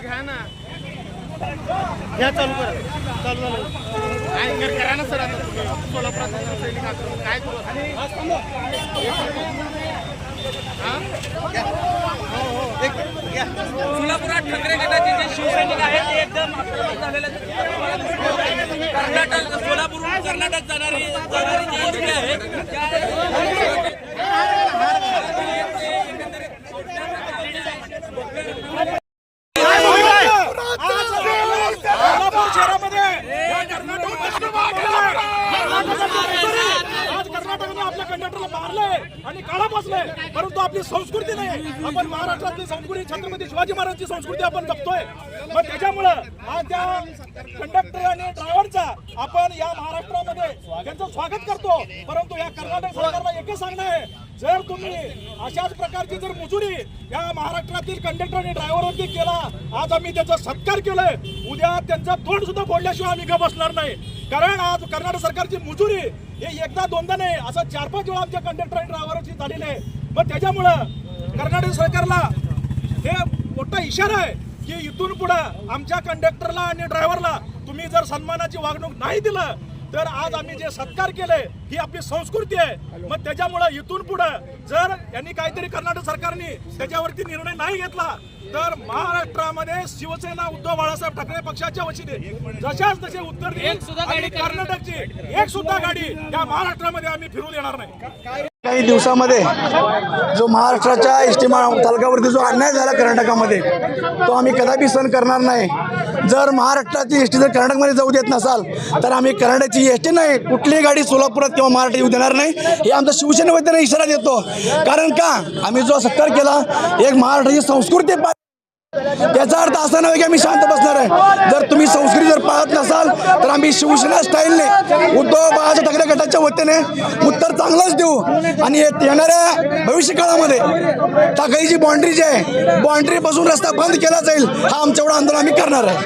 घ्या ना घ्या चालू करा चालू झालं काय कर करा ना सर आता तुम्ही सोलापुरात सैनिक काय करू हा? हो, हो. घ्या. ठाकरे गटाचे जे शिवसैनिक आहेत ते एकदम आक्रमक झालेले कर्नाटक सोलापूरहून कर्नाटक जाणारी जाणारी जी एसटी आहे त्या सोलापूर शहरामध्ये या कर्नाटक आज कर्नाटकाने आपल्या मारले आणि काळा बसलंय परंतु आपली संस्कृती नाही. आपण महाराष्ट्रातली संस्कृती छत्रपती शिवाजी महाराजांची संस्कृती आपण जपतोय. मग त्याच्यामुळं आज त्या कंडक्टर आणि ड्रायव्हरचा आपण या महाराष्ट्रामध्ये त्यांचं स्वागत करतो परंतु या कर्नाटक सरकारला एकच सांगणं आहे. जर तुम्ही अशाच प्रकारची जर मुजुरी या महाराष्ट्रातील कंडक्टर आणि ड्रायव्हरवरती केला आज आम्ही त्याचा सत्कार केलाय. उद्या त्यांचं तोंड सुद्धा फोडल्याशिवाय आम्ही गप बसणार नाही. कारण आज कर्नाटक सरकारची मुजुरी हे एकदा दोनदा नाही असं चार पाच वेळा आमच्या कंडक्टर आणि ड्रायव्हरची झालेली आहे. मग त्याच्यामुळं कर्नाटक सरकारला हे मोठा इशारा आहे की इथून पुढं आमच्या कंडक्टरला आणि ड्रायव्हरला तुम्ही जर सन्मानाची वागणूक नाही दिलं तर आज आम्ही जे सत्कार केले ही आपली संस्कृती आहे. मग त्याच्यामुळं इथून पुढं जर यांनी काहीतरी कर्नाटक सरकारने त्याच्यावरती निर्णय नाही घेतला तर महाराष्ट्रामध्ये शिवसेना उद्धव बाळासाहेब ठाकरे पक्षाच्या वतीने जशाच तसे उत्तर देईल. कर्नाटकची एक सुद्धा गाडी या महाराष्ट्रामध्ये आम्ही फिरू देणार नाही. काही दिवसामध्ये जो महाराष्ट्राच्या एस टी तालुक्यावरती जो अन्याय झाला कर्नाटकामध्ये तो आम्ही कदापि सहन करणार नाही. जर महाराष्ट्राची एस टी जर कर्नाटकमध्ये जाऊ देत नसाल तर आम्ही कर्नाटकची एस टी नाही कुठलीही गाडी सोलापुरात किंवा महाराष्ट्र येऊ देणार नाही. हे आमचा शिवसेनेवतीने इशारा देतो. कारण का? आम्ही जो सत्कार केला एक महाराष्ट्राची संस्कृती पा- याचा अर्थ असा नव्हे की आम्ही शांत बसणार आहे. जर तुम्ही संस्कृती जर पाहत नसाल तर आम्ही शिवसेना स्टाईलने उद्धव बाळासाहेब ठाकरे गटाच्या वतीने उत्तर चांगलंच देऊ. आणि येणाऱ्या भविष्य काळामध्ये टाकाईची बाँड्री जी आहे बाँड्रीपासून रस्ता बंद केला जाईल हा आमच्या एवढा आंदोलन आम्ही करणार आहे.